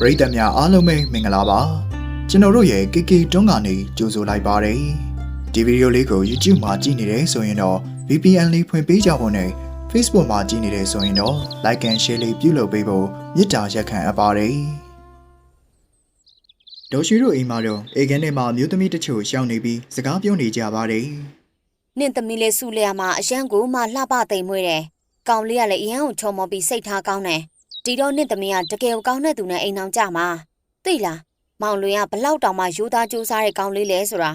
ပရိသတ်များအားလုံးပဲမင်္ဂလာပါကျွန်တော်တို့ရဲ့ KK တွန်းကနေကြိုဆိုလိုက်ပါတယ်ဒီဗီဒီယိုလေးကို YouTube မှာကြည့်နေတယ်ဆိုရင်တော့ VPN လေးဖွင့်ပေးကြဖို့နဲ့ Facebook မှာကြည့်နေတယ်ဆိုရင်တော့ Like and Share လေးပြုလုပ်ပေးဖို့မေတ္တာရက်ခံအပ်ပါတယ်ဒေါ်ရှိတို့အိမ်မှာတော့အေကန်ထဲမှာမျိုးသမီးတချို့ရှောင်းနေပြီးစကားပြောနေကြပါတယ်နင့်သမီးလေးစုလျာမှာအရန်ကိုမှလှပသိမ်မွေးတယ်။ကောင်လေးကလည်းအရန်ကိုချုံမောပြီးစိတ်ထားကောင်းတယ်။ ဒီတော့နင့်သမီးကတကယ်ကိုကောင်းတဲ့သူနဲ့အိမ်အောင်ကြမှာ။သိလားမောင်လွင်ကဘလောက်တောင်မှယူသားကြိုးစားတဲ့ကောင်လေးလဲဆိုတာ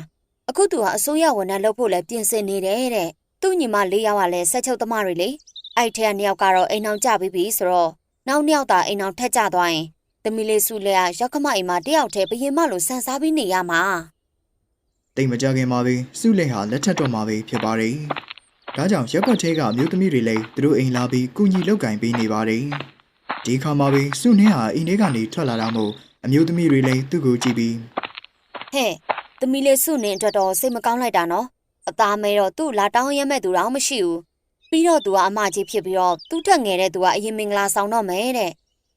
အခုသူကအစိုးရဝန်ထမ်းလုပ်ဖို့လည်းပြင်ဆင်နေတယ်တဲ့။သူ့ညီမလေးယောက်ကလည်းဆက်ချုပ်သမားတွေလေ။အဲ့ထက်ကနှစ်ယောက်ကတော့အိမ်အောင်ကြပြီးပြီဆိုတော့နောက်နှစ်ယောက်သာအိမ်အောင်ထက်ကြသွားရင်သမီးလေးစုလျာရောက်ခမအိမ်မှာတယောက်တည်းဘရင်မလို့ဆန်စားပြီးနေရမှာ။တိတ်မကြခင်မှာပဲစုလက်ဟာလက်ထက်တော့မှာပဲဖြစ်ပါတယ်ဒါကြောင့်ရပ်ကွက်ထဲကမျိုးသမီးတွေလည်းသူတို့အိမ်လာပြီးကုညီလောက်ကင်ပေးနေပါတယ် ဒီခါမှာပဲစုနှင်းဟာအိမ်ထဲကနေထွက်လာတာမို့အမျိုးသမီးတွေလည်းသူ့ကိုကြည့်ပြီးဟဲ့သမီးလေးစုနေအတွက်တော့စိတ်မကောင်းလိုက်တာနော်အသားမဲတော့သူ့လာတောင်းရမဲ့သူတော့မရှိဘူးပြီးတော့သူကအမကြီးဖြစ်ပြီးတော့သူ့ထက်ငယ်တဲ့သူကအရင်မင်္ဂလာဆောင်တော့မယ်တဲ့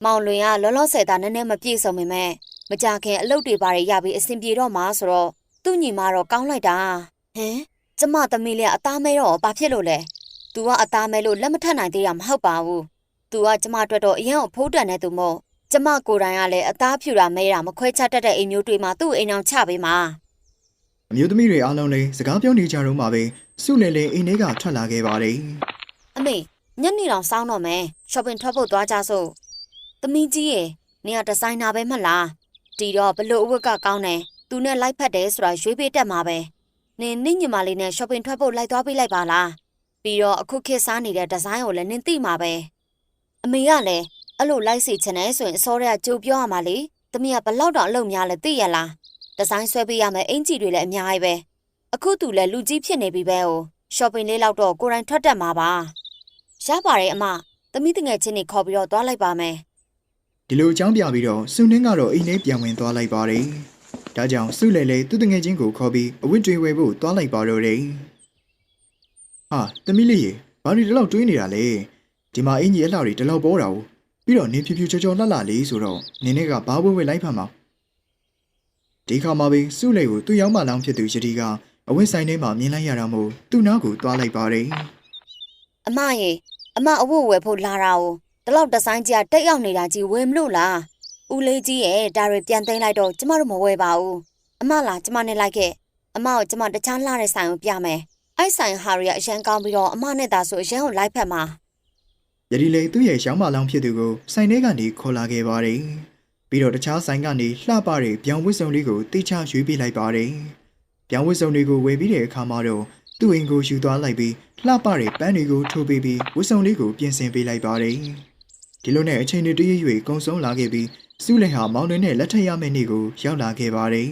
မောင်လွင်ကလောလောဆယ်သားနည်းနည်းမပြည့်စုံပေမဲ့မကြခင်အလုပ်တွေပါရရပြီးအဆင်ပြေတော့မှာဆိုတော့သူ့ညီမတော့ကောင်းလိုက်တာဟမ်ကျမသမီးလေးကအသားမဲတော့ဘာဖြစ်လို့လဲ तू ကအသားမဲလို့လက်မထက်နိုင်သေးတာမဟုတ်ပါဘူး तू ကကျမအတွက်တော့အရင်အဖိုးတန်တဲ့သူမို့ကျမကိုယ်တိုင်ကလည်းအသားဖြူတာမဲတာမခွဲခြားတတ်တဲ့အိမ်မျိုးတွေမှာသူ့အိမ်အောင်ချပေးမှာအမျိုးသမီးတွေအားလုံးလည်းစကားပြောနေကြတော့မှပဲစုလည်းလည်းအိမ်ထဲကထွက်လာခဲ့ပါတယ်အမေညနေတော့စောင်းတော့မယ် shopping ထွက်ဖို့သွားကြစို့သမီးကြီးရေနေကဒီဇိုင်နာပဲမဟုတ်လားတီတော့ဘလို့အဝတ်ကကောင်းတယ်သူနဲ့လိုက်ဖက်တယ်ဆိုတာရွေးပေးတတ်မှာပဲနင်နင့်ညီမလေးနဲ့ shopping ထွက်ဖို့လိုက်သွားပေးလိုက်ပါလားပြီးတော့အခုခေတ်စားနေတဲ့ဒီဇိုင်းကိုလည်းနင်သိမှာပဲ အမေကလည်းအဲ့လိုလိုက်စီချင်တယ်ဆိုရင်အစောတည်းကကြိုပြောရမှာလေသမီးကဘလောက်တောင်အလုပ်များလဲသိရလားဒီဇိုင်းဆွဲပေးရမယ်အင်ဂျီတွေလည်းအများကြီးပဲအခုသူလည်းလူကြီးဖြစ်နေပြီပဲဟို shopping လေးလောက်တော့ကိုယ်တိုင်ထွက်တတ်မှာပါရပါတယ်အမသမီးတငယ်ချင်းတွေခေါ်ပြီးတော့သွားလိုက်ပါမယ်ဒီလိုအကြောင်းပြပြီးတော့စုနှင်းကတော့အိမ်ထဲပြန်ဝင်သွားလိုက်ပါတယ်ဒါကြောင့်စုလည်းလည်းသူ့တငယ်ချင်းကိုခေါ်ပြီးအဝတ်တွေဝယ်ဖို့သွားလိုက်ပါတော့တယ်ဟာသမီးလေးရေဘာလို့ဒီလောက်တွေးနေတာလဲ ဒီမှာအင်ကြီးအလှတွေဒီလောက်ပေါ်တာ哦ပြီးတော့နင်းဖြူဖြူချောချောလှလှလေးဆိုတော့နင်းနဲ့ကဘာဝဲဝဲလိုက်ဖမ်းမှာဒီခါမှာပဲစုလေကိုသူ့ရောက်မှလောင်းဖြစ်သူယတိကအဝတ်ဆိုင်ထဲမှာမြင်လိုက်ရတာမို့သူ့နားကိုသွားလိုက်ပါတယ်အမရေအမအဝတ်ဝယ်ဖို့လာတာ哦ဒီလောက်ဒီဇိုင်းကြီးကတက်ရောက်နေတာကြီးဝယ်မလို့လားဦးလေးကြီးရဲ့ဒါတွေပြန်သိမ်းလိုက်တော့ကျမတို့မဝယ်ပါဘူးအမလားကျမနဲ့လိုက်ခဲ့အမကိုကျမတခြားလှတဲ့ဆိုင်ကိုပြမယ်အဲ့ဆိုင်ဟာရီကအရန်ကောင်းပြီးတော့အမနဲ့သာဆိုအရန်ကိုလိုက်ဖက်မှာ ယတိလေသူ့ရဲ့ရောင်းမလောင်းဖြစ်သူကိုဆိုင်ထဲကနေခေါ်လာခဲ့ပါတယ်ပြီးတော့တခြားဆိုင်ကနေလှပတဲ့ပြောင်ဝစ်စုံလေးကိုတိချရွေးပေးလိုက်ပါတယ်ပြောင်ဝစ်စုံတွေကိုဝယ်ပြီးတဲ့အခါမှာတော့သူ့အိမ်ကိုယူသွားလိုက်ပြီးလှပတဲ့ပန်းတွေကိုထိုးပေးပြီးဝစ်စုံလေးကိုပြင်ဆင်ပေးလိုက်ပါတယ်ဒီလိုနဲ့အချိန်တွေတရွေ့ရွေ့ကုံဆုံးလာခဲ့ပြီးစုလင်ဟာမောင်တွင်နဲ့လက်ထပ်ရမယ့်နေ့ကိုရောက်လာခဲ့ပါတယ်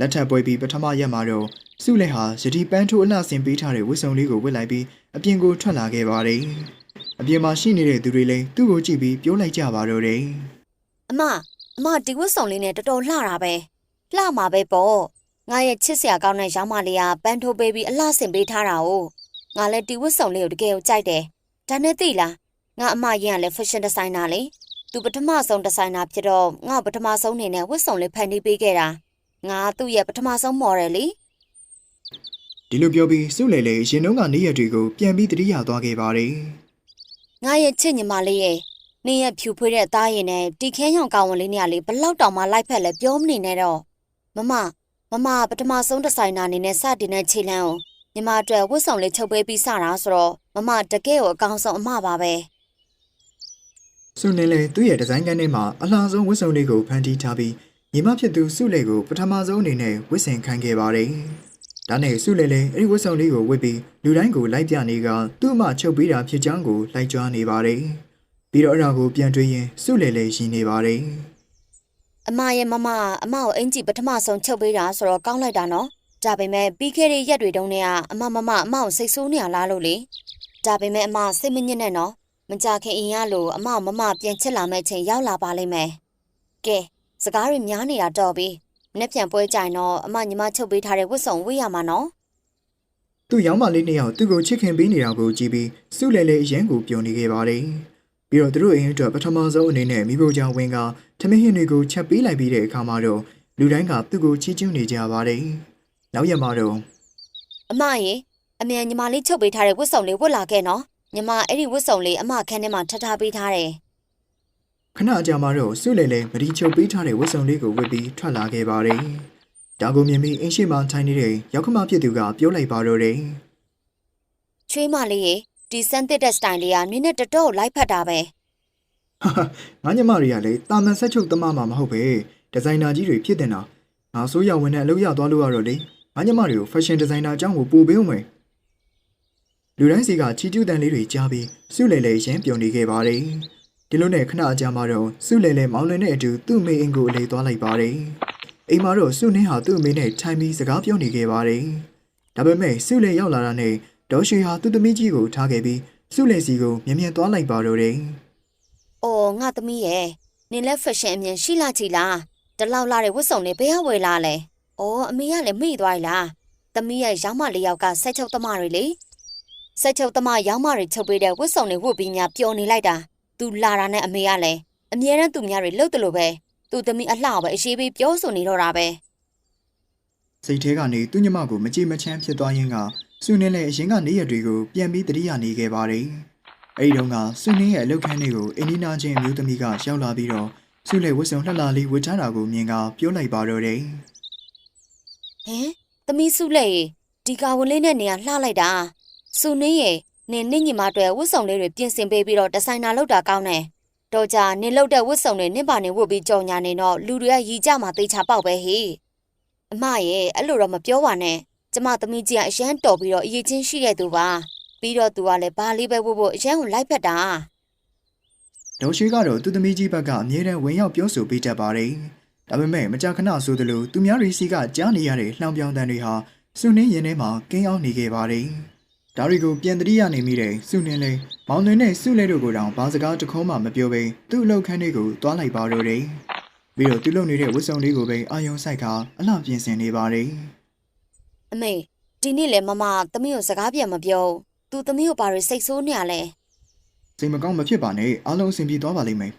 လက်ထပ်ပွဲပြီးပထမရက်မှာတော့စုလင်ဟာယတိပန်းထိုးအလှဆင်ပေးထားတဲ့ဝစ်စုံလေးကိုဝစ်လိုက်ပြီးအပြင်ကိုထွက်လာခဲ့ပါတယ် အပြင်မှာရှိနေတဲ့သူတွေလည်းသူ့ကိုကြည့်ပြီးပြောလိုက်ကြပါတော့တယ်အမအမဒီဝတ်ဆောင်လေးနဲ့တော်တော်လှတာပဲလှမှာပဲပေါ့ငါရဲ့ချစ်စရာကောင်းတဲ့ရောင်းမလေးကပန်းထိုးပေးပြီးအလှဆင်ပေးထားတာ哦ငါလည်းဒီဝတ်ဆောင်လေးကိုတကယ်ကိုကြိုက်တယ်ဒါနဲ့သိလားငါအမရင်ကလည်း fashion designer လေသူပထမဆုံး designer ဖြစ်တော့ငါပထမဆုံးအနေနဲ့ဝတ်ဆောင်လေးဖန်တီးပေးခဲ့တာငါသူ့ရဲ့ပထမဆုံး model လေဒီလိုပြောပြီးစုလေလေရင်တုံးကနေရက်တွေကိုပြန်ပြီးတတိယသွားခဲ့ပါတယ် ငါရဲ့ချစ်ညီမလေးရဲ့နင်းရဲ့ဖြူဖွေးတဲ့အသားရည်နဲ့တီခဲရောင်ကောင်ဝင်လေးနေရာလေးဘလောက်တောင်မှလိုက်ဖက်လဲပြောမနေနဲ့တော့မမမမပထမဆုံးဒီဇိုင်နာအနေနဲ့စတင်တဲ့ခြေလမ်းကိုညီမအတွက်ဝတ်ဆောင်လေးချုပ်ပေးပြီးစတာဆိုတော့မမတကယ်ကိုအကောင်းဆုံးအမပါပဲစုနေလေသူ့ရဲ့ဒီဇိုင်းကန်းထဲမှာအလှဆုံးဝတ်စုံလေးကိုဖန်တီးထားပြီးညီမဖြစ်သူစုလေကိုပထမဆုံးအနေနဲ့ဝတ်ဆင်ခိုင်းခဲ့ပါတယ် ဒါနဲ့စုလေလေအဲ့ဒီဝတ်စုံလေးကိုဝတ်ပြီးလူတိုင်းကိုလိုက်ပြနေကသူ့အမချုပ်ပေးတာဖြစ်ကြောင်းကိုလိုက်ကြွားနေပါတယ်ပြီးတော့အဲ့ဒါကိုပြန်တွေးရင်စုလေလေရှင်နေပါတယ်အမရဲ့မမအမကိုအင်ကြီးပထမဆုံးချုပ်ပေးတာဆိုတော့ကောင်းလိုက်တာနော်ဒါပေမဲ့ပြီးခဲ့တဲ့ရက်တွေတုန်းကအမမမအမကိုစိတ်ဆိုးနေရလားလို့လေဒါပေမဲ့အမစိတ်မညစ်နဲ့နော်မကြခင်အင်ရလို့အမမမပြန်ချစ်လာမဲ့ချိန်ရောက်လာပါလိမ့်မယ်ကဲစကားတွေများနေတာတော့ပြီမ နေ့ပြန်ပွဲကြိုင်တော့အမညီမချုပ်ပေးထားတဲ့ဝတ်စုံဝေးရမှာနော်သူ့ရောင်းမလေးနှစ်ယောက်သူ့ကိုချစ်ခင်ပေးနေတာကိုကြည့်ပြီးစုလေလေအရန်ကိုပျော်နေခဲ့ပါတယ်ပြီးတော့သူတို့အိမ်အတွက်ပထမဆုံးအနေနဲ့မိဖို့ကြောင့်ဝင်ကထမင်းဟင်းတွေကိုချက်ပေးလိုက်ပြီးတဲ့အခါမှာတော့လူတိုင်းကသူ့ကိုချီးကျူးနေကြပါတယ်။နောက်ရက်မှာတော့အမရေအမြန်ညီမလေးချုပ်ပေးထားတဲ့ဝတ်စုံလေးဝတ်လာခဲ့နော်ညီမအဲ့ဒီဝတ်စုံလေးအမခန်းထဲမှာထပ်ထားပေးထားတယ် ခဏအကြာမှာတော့စုလေလေမဒီချုပ်ပေးထားတဲ့ဝတ်စုံလေးကိုဝတ်ပြီးထွက်လာခဲ့ပါတယ်။ဒါကိုမြင်ပြီးအင်းရှိမှထိုင်နေတဲ့ရောက်ခမဖြစ်သူကပြောလိုက်ပါတော့တယ်ချွေးမလေးရေဒီစန်တစ်တဲ့စတိုင်လေးကနင်းနဲ့တတော့လိုက်ဖက်တာပဲ။ဟာဟာငါညမတွေကလည်းတာမန်ဆက်ချုပ်သမားမှမဟုတ်ပဲဒီဇိုင်နာကြီးတွေဖြစ်တင်တာ။ငါဆိုးရဝင်တဲ့အလုပ်ရသွားလို့ရတော့လေငါညမတွေကို fashion designer အကြောင်းကိုပို့ပေးဦးမယ်။လူတိုင်းစီကချီကျူးတန်လေးတွေကြားပြီးစုလေလေရင်းပြုံနေခဲ့ပါတယ်။ ဒီလိုနဲ့ခဏအကြာမှာတော့စုလေလေမောင်လွင်နဲ့အတူသူ့မိအင်ကိုအလေးသွားလိုက်ပါတယ်။အိမ်မှာတော့စုနှင်းဟာသူ့အမေနဲ့ထိုင်ပြီးစကားပြောနေခဲ့ပါတယ်။ဒါပေမဲ့စုလေရောက်လာတာနဲ့ဒေါ်ရွှေဟာသူ့သမီးကြီးကိုထားခဲ့ပြီးစုလေစီကိုမြင်မြန်သွားလိုက်ပါတော့တယ်။အော်ငါသမီးရဲ့နင်လည်းဖက်ရှင်အမြင်ရှိလာချီလားတလောက်လာတဲ့ဝတ်စုံလေးဘယ်ဟာဝယ်လာလဲအော်အမေကလည်းမိသွား ਈ လားသမီးရဲ့ရောင်းမလေးယောက်ကဆက်ချုပ်သမားတွေလေဆက်ချုပ်သမားရောင်းမတွေချုပ်ပေးတဲ့ဝတ်စုံတွေဝတ်ပြီးညာပျော်နေလိုက်တာ သူလာတာနဲ့အမေကလည်းအမြဲတမ်းသူများတွေလှုပ်တယ်လို့ပဲသူသမီးအလှပဲအရှိပေးပြောဆိုနေတော့တာပဲစိတ်ထဲကနေသူ့ညမကိုမကြည်မချမ်းဖြစ်သွားရင်းကစုနှင်းလည်းအရင်ကနေရက်တွေကိုပြန်ပြီးတတိယနေခဲ့ပါတယ်။အဲဒီတုန်းကစုနှင်းရဲ့အလုပ်ခန်းလေးကိုအင်းနီနာချင်းအမျိုးသမီးကရောက်လာပြီးတော့စုလေဝတ်စုံလှလှလေးဝတ်ချတာကိုမြင်ကပြောလိုက်ပါတော့တယ်ဟင်သမီးစုလက်ရေဒီကာဝင်လေးနဲ့နေရလှလိုက်တာစုနင်းရေ နင်နင့်ညီမအတွက်ဝတ်စုံလေးတွေပြင်ဆင်ပေးပြီးတော့ဒီဇိုင်နာလုပ်တာကောင်းတယ်တော့ကြနင်လုပ်တဲ့ဝတ်စုံတွေနင့်ပါနေဝတ်ပြီးကြော်ညာနေတော့လူတွေကရီကြမှာတေချာပေါက်ပဲဟေ့အမရဲ့အဲ့လိုတော့မပြောပါနဲ့ကျမသမီးကြီးကအရန်တော်ပြီးတော့အရေးချင်းရှိတဲ့သူပါပြီးတော့သူကလည်းဘာလေးပဲဝတ်ဖို့အရန်ကိုလိုက်ဖက်တာ။ဒေါ်ရှိကတော့သူ့သမီးကြီးဘက်ကအမြဲတမ်းဝင်ရောက်ပြောဆိုပေးတတ်ပါတယ်။ဒါပေမဲ့မကြာခဏဆိုသလိုသူများရီစီကကြားနေရတဲ့လှောင်ပြောင်တန်တွေဟာစုနှင်းရင်ထဲမှာကင်းအောင်နေခဲ့ပါတယ်။ ဒါတွေကိုပြန်တတိယနေမိတဲ့စုနှင်းလေးမောင်သွင်းနဲ့စုလဲတို့ကိုတောင်ဘာစကားတစ်ခုမှမပြောဘဲသူ့အလုပ်ခန်းလေးကိုတွားလိုက်ပါတော့တယ်။ပြီးတော့သူလုပ်နေတဲ့ဝတ်စုံလေးကိုပဲအာယုံဆိုင်ကအလှပြင်ဆင်နေပါတယ်အမေဒီနေ့လေမမသမီးကိုစကားပြန်မပြောသူသမီးကိုဘာတွေစိတ်ဆိုးနေရလဲ။စိတ်မကောင်းမဖြစ်ပါနဲ့အားလုံးအဆင်ပြေသွားပါလိမ့်မယ်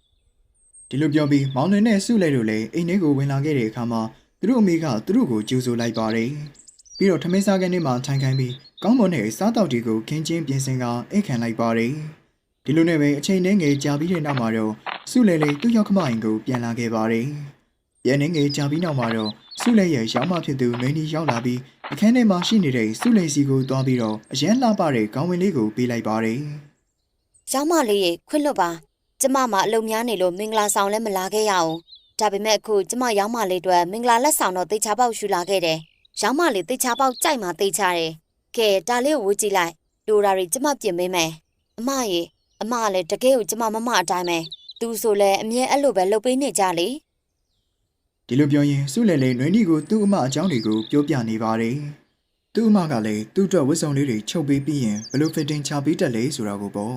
။ဒီလိုပြောပြီးမောင်သွင်းနဲ့စုလဲတို့လည်းအိမ်ထဲကိုဝင်လာခဲ့တဲ့အခါမှာသူတို့အမေကသူတို့ကိုကြိုဆိုလိုက်ပါတယ်။ပြီးတော့ထမင်းစားခန်းထဲမှာထိုင်ခိုင်းပြီး ကောင်းမွန်တဲ့စားတောက်တွေကိုခင်းချင်းပြင်ဆင်ကအိတ်ခံလိုက်ပါတယ်။ဒီလိုနဲ့ပဲအချိန်နဲ့ငယ်ကြာပြီးတဲ့နောက်မှာတော့စုလဲလေသူ့ရောက်ခမအိမ်ကိုပြန်လာခဲ့ပါတယ်။ပြန်နေငယ်ကြာပြီးနောက်မှာတော့စုလဲရဲ့ရောင်းမဖြစ်သူမင်းကြီးရောက်လာပြီးအခန်းထဲမှာရှိနေတဲ့စုလဲစီကိုတွားပြီးတော့အရန်လှပတဲ့ခေါင်းဝင်လေးကိုပေးလိုက်ပါတယ်။ရောင်းမလေးရေခွင့်လွတ်ပါကျမမအလုံများနေလို့မင်္ဂလာဆောင်လည်းမလာခဲ့ရအောင်ဒါပေမဲ့အခုကျမရောင်းမလေးအတွက်မင်္ဂလာလက်ဆောင်တော့တေချာပေါက်ယူလာခဲ့တယ်ရောင်းမလေးတေချာပေါက်ကြိုက်မှတေချာတယ် ကဲဒါလေးကိုဝေးကြည့်လိုက်လိုတာတွေကျမပြင်ပေးမယ်အမရေအမကလည်းတကယ်ကိုကျမမမအတိုင်းပဲသူဆိုလဲအမြဲအဲ့လိုပဲလုပ်ပေးနေကြလေဒီလိုပြောရင်စုလဲလေနွေနီကိုသူ့အမအကြောင်းတွေကိုပြောပြနေပါတယ်။သူ့အမကလည်းသူ့အတွက်ဝတ်စုံလေးတွေချုပ်ပေးပြီးရင်ဘယ်လို fitting ချပေးတတ်လဲဆိုတာကိုပေါ့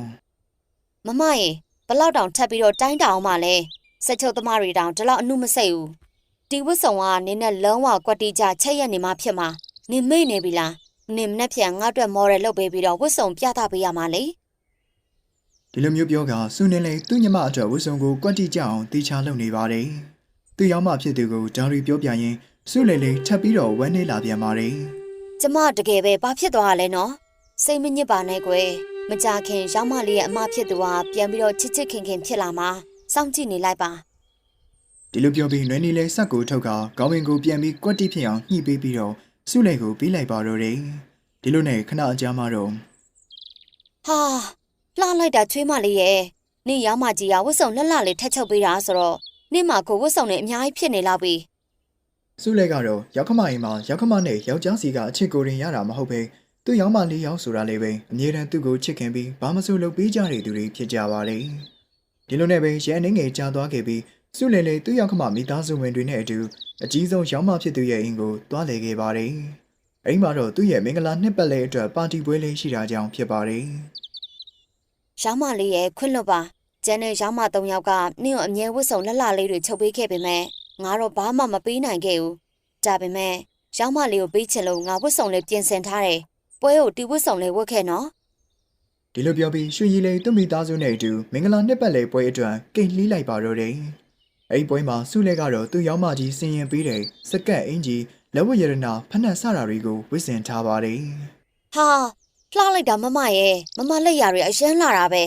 မမရေဘလောက်တောင်ထပ်ပြီးတော့တိုင်းတောင်မှလဲစက်ချုပ်သမားတွေတောင်ဒီလောက်အမှုမစိတ်ဘူးဒီဝတ်ဆောင်ကနင်းနဲ့လုံးဝကွက်တီကြချက်ရက်နေမှဖြစ်မှာနင်မေ့နေပြီလား နင်မနဲ့ပြန်ငါ့အတွက်မော်ဒယ်လုပ်ပေးပြီးတော့ဝတ်ဆောင်ပြသပေးရမှာလေ။ဒီလိုမျိုးပြောကစုနေလေသူ့ညမအတွက်ဝတ်စုံကိုကွက်တိကြအောင်တေချာလုပ်နေပါတယ်။သူ့ရောက်မှဖြစ်သူကိုဒါရီပြောပြရင်စုလေလေထပ်ပြီးတော့ဝမ်းနေလာပြန်ပါတယ်ကျမတကယ်ပဲဘာဖြစ်သွားရလဲနော်စိတ်မညစ်ပါနဲ့ကွယ်မကြခင်ရောင်းမလေးရဲ့အမဖြစ်သူဟာပြန်ပြီးတော့ချစ်ချစ်ခင်ခင်ဖြစ်လာမှာစောင့်ကြည့်နေလိုက်ပါ။ဒီလိုပြောပြီးနွေနီလေဆက်ကိုထုတ်ကခေါင်းဝင်ကိုပြန်ပြီးကွက်တိဖြစ်အောင်ညှိပေးပြီးတော့ စုလေကိုပြီးလိုက်ပါတော့တယ်။ဒီလိုနဲ့ခဏအကြာမှတော့ဟာလှလိုက်တာချွေးမလေးရဲ့နေရောင်းမကြီးကဝတ်ဆောင်လှလှလေးထက်ချုပ်ပေးတာဆိုတော့နေမှာကိုဝတ်ဆောင်နဲ့အများကြီးဖြစ်နေလောက်ပြီစုလဲကတော့ရောက်ခမအိမ်မှာရောက်ခမနဲ့ယောက်ျားစီကအချစ်ကိုရင်ရတာမဟုတ်ပဲသူ့ရောက်မလေးယောက်ဆိုတာလေးပဲအမြဲတမ်းသူ့ကိုချစ်ခင်ပြီးဘာမဆိုလုပ်ပေးကြတဲ့သူတွေဖြစ်ကြပါလေဒီလိုနဲ့ပဲရဲအနေငယ်ကြာသွားခဲ့ပြီးစုလဲလေသူ့ရောက်ခမမိသားစုဝင်တွေနဲ့အတူ အကြီးဆုံးရောက်မဖြစ်သူရဲ့အိမ်ကိုတွားလေခဲ့ပါတယ်အိမ်မှာတော့သူ့ရဲ့မင်္ဂလာနှစ်ပတ်လည်အတွက်ပါတီပွဲလေးရှိတာကြောင့်ဖြစ်ပါတယ်ရောင်းမလေးရဲ့ခွင့်လွတ်ပါကျန်တဲ့ရောင်းမ၃ယောက်ကနင့်ကိုအမြဲဝတ်ဆောင်လှလှလေးတွေချုပ်ပေးခဲ့ပေမဲ့ငါတော့ဘာမှမပေးနိုင်ခဲ့ဘူးဒါပေမဲ့ရောင်းမလေးကိုပေးချင်လို့ငါဝတ်ဆောင်လေးပြင်ဆင်ထားတယ်ပွဲကိုတီဝတ်ဆောင်လေးဝတ်ခဲ့နော်ဒီဒီလိုပြောပြီးရွှေရည်လေးသူ့မိသားစုနဲ့အတူမင်္ဂလာနှစ်ပတ်လည်ပွဲအတွက်ကိတ်လှီးလိုက်ပါတော့တယ်။ အဲ့ဒီပွဲမှာစုလဲကတော့သူ့ယောင်းမကြီးစင်ရင်ပေးတဲ့စကတ်အင်ကြီးလက်ဝတ်ရတနာဖက်နှက်စတာတွေကိုဝစ်စင်ထားပါတယ်ဟာလှလိုက်တာမမရဲ့မမလက်ရတွေအရန်လာတာပဲ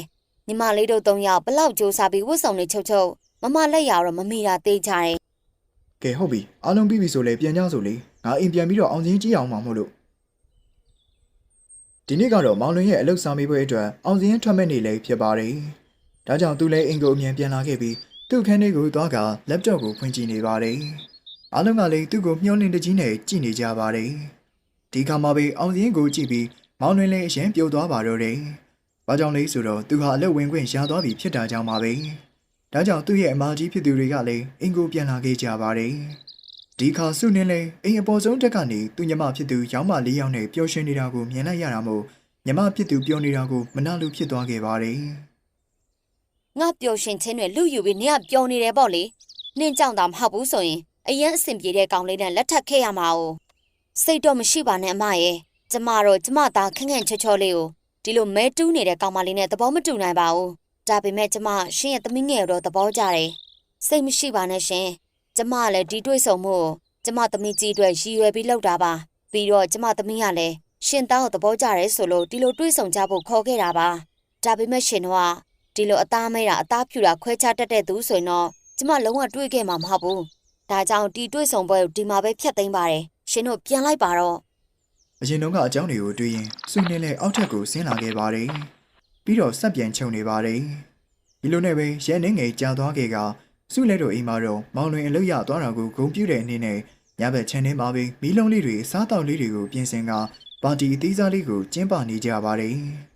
ညီမလေးတို့သုံးယောက်ဘလောက်ကြိုးစားပြီးဝတ်စုံတွေချုပ်ချုပ်မမလက်ရတော့မမီတာသေးကြတယ်။ကဲဟုတ်ပြီအားလုံးပြီးပြီဆိုလဲပြန်ကြဆိုလေငါအိမ်ပြန်ပြီးတော့အောင်စင်းကြည့်အောင်မှာမို့လို့ဒီနေ့ကတော့မောင်လွင်ရဲ့အလုပ်စာမေးပွဲအတွက်အောင်စင်းထွက်မဲ့နေလေဖြစ်ပါတယ်။ဒါကြောင့်သူလည်းအိမ်ကိုအမြန်ပြန်လာခဲ့ပြီး သူ့ခန်းထဲကိုသွားက laptop ကိုဖွင့်ကြည့်နေပါတယ်။အားလုံးကလည်းသူ့ကိုမျှော်လင့်တကြီးနဲ့ကြည့်နေကြပါတယ်။ဒီခါမှာပဲအောင်စင်းကိုကြည့်ပြီးမောင်လွင်လည်းအရင်ပြုတ်သွားပါတော့တယ်။ဘာကြောင့်လဲဆိုတော့သူဟာအလုပ်ဝင်ခွင့်ရသွားပြီဖြစ်တာကြောင့်ပါပဲ။ဒါကြောင့်သူ့ရဲ့အမကြီးဖြစ်သူတွေကလည်းအိမ်ကိုပြန်လာခဲ့ကြပါတယ်။ဒီခါစုနှင်းလည်းအိမ်အပေါ်ဆုံးတက်ကနေသူ့ညမဖြစ်သူရောင်းမလေးယောက်နဲ့ပျော်ရွှင်နေတာကိုမြင်လိုက်ရတာမို့ညမဖြစ်သူပျော်နေတာကိုမနှလို့ဖြစ်သွားခဲ့ပါတယ်။ ငါပျော်ရှင်ချင်းတွေလူယူပြီးနင်ကပျော်နေတယ်ပေါ့လေနင်ကြောင့်သာမဟုတ်ဘူးဆိုရင်အရင်အဆင်ပြေတဲ့ကောင်လေးနဲ့လက်ထပ်ခဲ့ရမှာ哦စိတ်တော့မရှိပါနဲ့အမရဲ့ကျမတော့ကျမသားခန့်ခန့်ချောချောလေးကိုဒီလိုမဲတူးနေတဲ့ကောင်မလေးနဲ့သဘောမတူနိုင်ပါဘူးဒါပေမဲ့ကျမရှင်ရဲ့သမီးငယ်တော့သဘောကျတယ်စိတ်မရှိပါနဲ့ရှင်ကျမကလည်းဒီတွေ့ဆုံမှုကိုကျမသမီးကြီးအတွက်ရည်ရွယ်ပြီးလုပ်တာပါပြီးတော့ကျမသမီးကလည်းရှင်သားကိုသဘောကျတယ်ဆိုလို့ဒီလိုတွေ့ဆုံကြဖို့ခေါ်ခဲ့တာပါဒါပေမဲ့ရှင်တော့ ဒီလိုအသားမဲတာအသားဖြူတာခွဲခြားတတ်တဲ့သူဆိုရင်တော့ကျမလုံးဝတွေးခဲ့မှာမဟုတ်ဘူး။ဒါကြောင့်ဒီတွေးဆောင်ပွဲကိုဒီမှာပဲဖြတ်သိမ်းပါတယ်။ရှင်တို့ပြန်လိုက်ပါတော့အရင်တုန်းကအကြောင်းတွေကိုတွေးရင်စုနှင်းလည်းအောက်ထပ်ကိုဆင်းလာခဲ့ပါတယ်။ပြီးတော့ဆက်ပြန်ချုံနေပါတယ်။ဒီလိုနဲ့ပဲရဲနှင်းငယ်ကြာသွားခဲ့ကစုလဲတို့အိမ်မှာတော့မောင်လွင်အလုပ်ရသွားတာကိုဂုံပြူတဲ့အနေနဲ့ညဘက်ချန်ထဲမှာပဲမီးလုံးလေးတွေစားတောက်လေးတွေကိုပြင်ဆင်ကပါတီအသေးစားလေးကိုကျင်းပနေကြပါတယ်။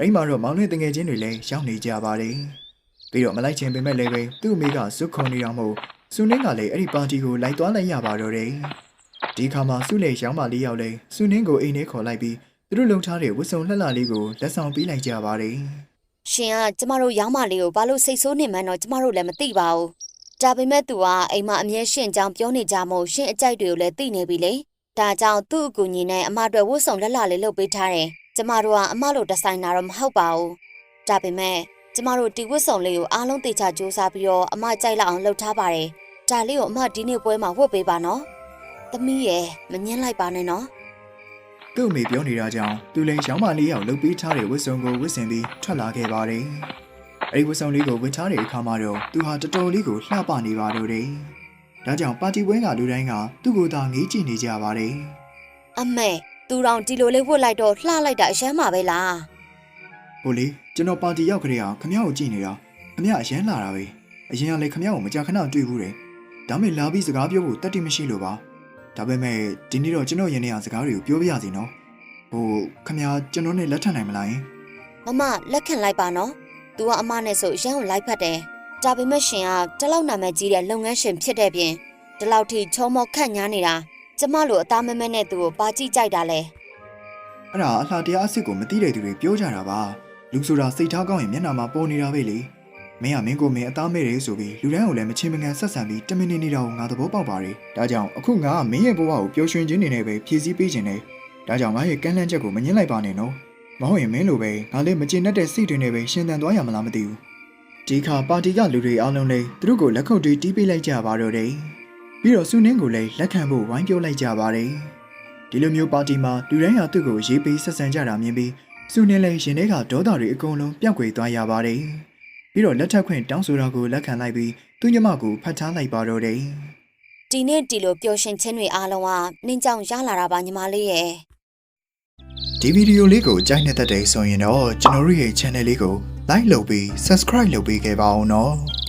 အဲ့ဒီမှာတော့မောင်လွင်တငယ်ချင်းတွေလည်းရောက်နေကြပါတယ်။ပြီးတော့မလိုက်ချင်ပေမဲ့လည်းပဲသူ့အမေကဇွတ်ခုံနေအောင်မို့စုနှင်းကလည်းအဲ့ဒီပါတီကိုလိုက်သွားလိုက်ရပါတော့တယ်။ဒီခါမှာစုလေရောင်းမလေးယောက်လဲစုနှင်းကိုအိမ်ထဲခေါ်လိုက်ပြီးသူတို့လုံထားတဲ့ဝတ်စုံလှလှလေးကိုလက်ဆောင်ပေးလိုက်ကြပါတယ်။ရှင်ကကျမတို့ရောင်းမလေးကိုဘာလို့စိတ်ဆိုးနေမှန်းတော့ကျမတို့လည်းမသိပါဘူး။ဒါပေမဲ့သူကအိမ်မှာအမြဲရှင်ကြောင်ပြောနေကြမို့ရှင်အကြိုက်တွေကိုလည်းသိနေပြီလေ။ဒါကြောင့်သူ့အကူညီနဲ့အမအတွက်ဝတ်ဆောင်လက်လာလေးလုပ်ပေးထားတယ်။ ကျမတို့ကအမလိုဒီဇိုင်နာတော့မဟုတ်ပါဘူး။ဒါပေမဲ့ကျမတို့ဒီဝတ်ဆောင်လေးကိုအားလုံးတေချာစူးစမ်းပြီးတော့အမကြိုက်လောက်အောင်လုပ်ထားပါတယ်။ဒါလေးကိုအမဒီနေ့ပွဲမှာဝတ်ပေးပါနော်။သမီးရဲ့မငင်းလိုက်ပါနဲ့နော်။သူ့အမေပြောနေတာကြောင့်သူလည်းရောင်းမလေးယောက်လှုပ်ပေးထားတဲ့ဝတ်စုံကိုဝတ်ဆင်ပြီးထွက်လာခဲ့ပါတယ်။အဲဒီဝတ်စုံလေးကိုဝတ်ထားတဲ့အခါမှာတော့သူဟာတော်တော်လေးကိုလှပနေပါတော့တယ်။ဒါကြောင့်ပါတီပွဲကလူတိုင်းကသူ့ကိုသာငေးကြည့်နေကြပါတယ်။အမေ သူတောင်ဒီလိုလေးဝတ်လိုက်တော့လှလိုက်တာအယမ်းမှာပဲလားဟိုလေကျွန်တော်ပါတီရောက်ကြတဲ့ဟာခမရကိုကြည့်နေတာအမရအယမ်းလာတာပဲအရင်ကလည်းခမရကိုမကြာခဏတွေ့ဘူးတယ်ဒါမဲ့လာပြီးစကားပြောဖို့တတ်တိမရှိလို့ပါဒါပေမဲ့ဒီနေ့တော့ကျွန်တော်ယနေ့ကစကားတွေကိုပြောပြရစီနော်ဟိုခမရကျွန်တော်နဲ့လက်ထပ်နိုင်မလားယင်မမလက်ခံလိုက်ပါနော် तू ကအမနဲ့ဆိုရန်ကိုလိုက်ဖက်တယ်ဒါပေမဲ့ရှင်ကတလောက်နာမည်ကြီးတဲ့လုပ်ငန်းရှင်ဖြစ်တဲ့ပြင်ဒီလောက်ထိချောမောခန့်ညားနေတာ ကျမလိုအသားမဲမဲနဲ့သူ့ကိုပါကြည့်ကြိုက်တာလဲ။အဲ့ဒါအလှတရားအစ်စ်ကိုမသိတဲ့သူတွေပြောကြတာပါ။လူဆိုတာစိတ်ထားကောင်းရင်မျက်နှာမှာပေါ်နေတာပဲလေ။မင်းကမင်းကိုမင်းအသားမဲ့တယ်ဆိုပြီးလူတိုင်းကိုလည်းမချင်းမကန်ဆက်ဆံပြီးတမင်နေနေတာကိုငါသဘောပေါက်ပါတယ်။ဒါကြောင့်အခုငါကမင်းရဲ့ဘဝကိုပျော်ရွှင်ခြင်းနေနဲ့ပဲဖြည့်ဆည်းပေးခြင်းနဲ့ဒါကြောင့်ငါရဲ့ကမ်းလှမ်းချက်ကိုမငင်းလိုက်ပါနဲ့နော်။မဟုတ်ရင်မင်းလိုပဲငါလည်းမကျေနပ်တဲ့စိတ်တွေနဲ့ပဲရှင်သန်သွားရမလားမသိဘူး။ဒီခါပါတီကလူတွေအားလုံးလည်းသူတို့ကိုလက်ခုပ်တွေတီးပေးလိုက်ကြပါတော့တယ်။ ပြီးတော့စုနှင်းကိုလည်းလက်ခံဖို့ဝိုင်းပြောလိုက်ကြပါတယ်။ဒီလိုမျိုးပါတီမှာလူတိုင်းဟာသူ့ကိုရေးပေးဆက်ဆံကြတာမြင်ပြီးစုနှင်းလည်းရင်ထဲကဒေါသတွေအကုန်လုံးပြောက်ကွယ်သွားရပါတယ်။ပြီးတော့လက်ထပ်ခွင့်တောင်းဆိုတာကိုလက်ခံလိုက်ပြီးသူ့ညမကိုဖတ်ထားလိုက်ပါတော့တယ်။ဒီနေ့ဒီလိုပျော်ရှင်ခြင်းတွေအားလုံးကနင်းကြောင်ရလာတာပါညီမလေးရဲ့။ဒီဗီဒီယိုလေးကိုကြိုက်နေတဲ့တဲ့ဆိုရင်တော့ကျွန်တော်တို့ရဲ့ channel လေးကို like လုပ်ပြီး subscribe လုပ်ပေးခဲ့ပါအောင်နော်။